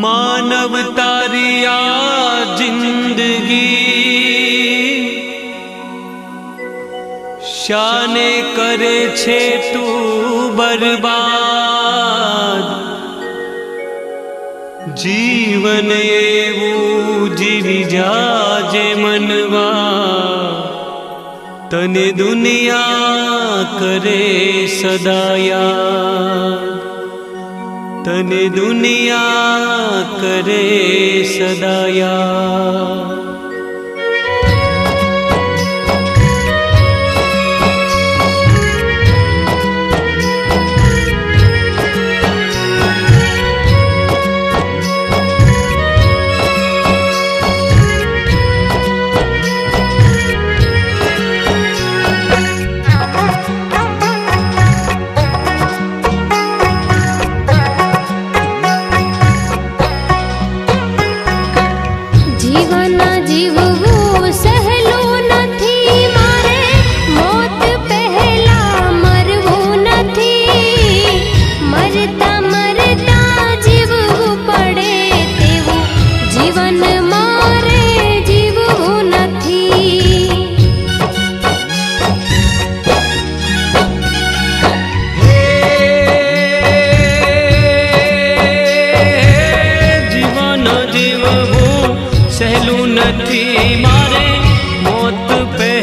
मानव तारिया जिंदगी शाने करे छे तू बर्बाद जीवन એવું જીવી જાજે મનવા તને દુનિયા કરે સદાયા તને દુનિયા કરે સદાયા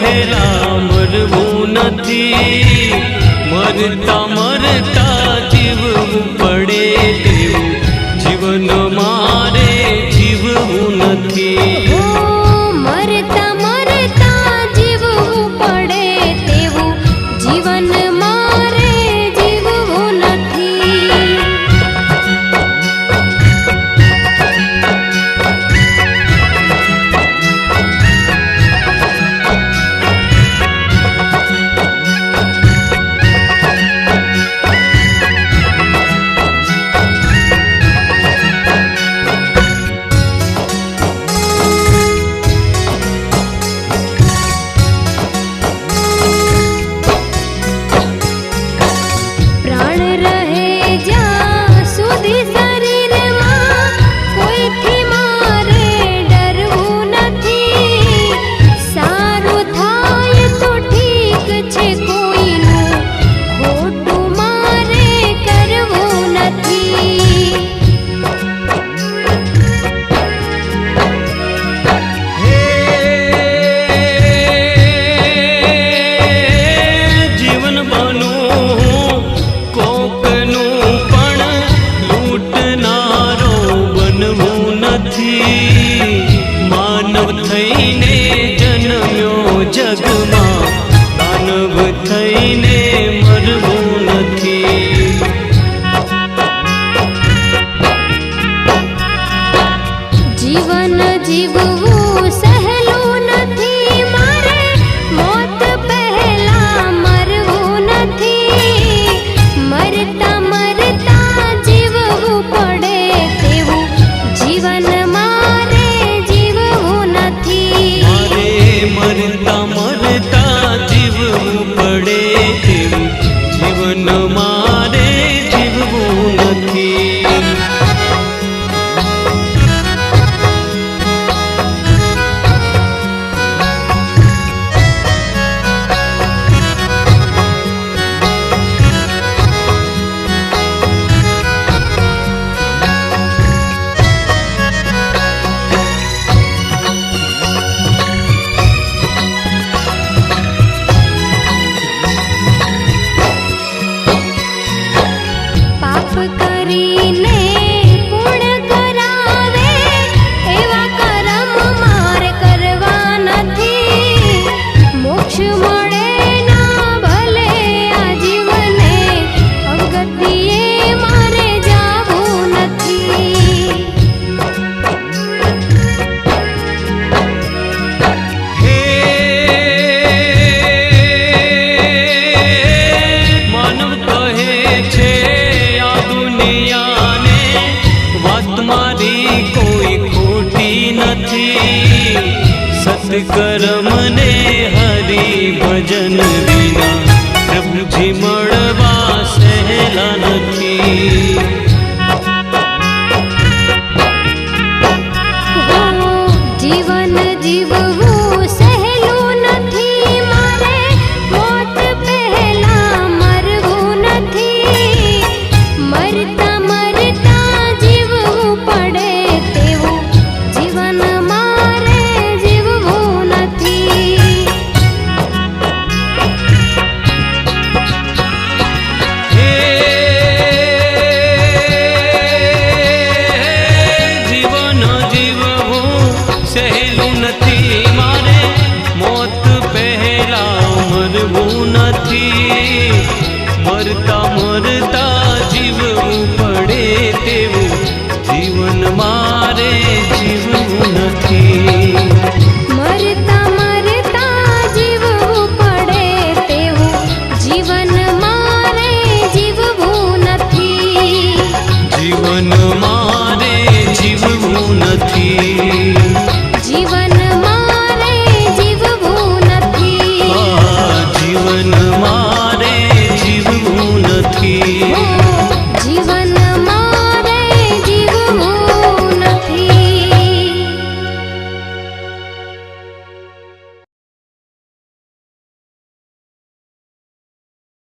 પહેલા મરવું નથી. મરતા મરતા જીવવું પડે તેવું. જીવન મારે જીવવું નથી. நாடுற जीवन जीव મત કર મને હરી ભજન વિના પ્રભુજી મળવા સહેલા નથી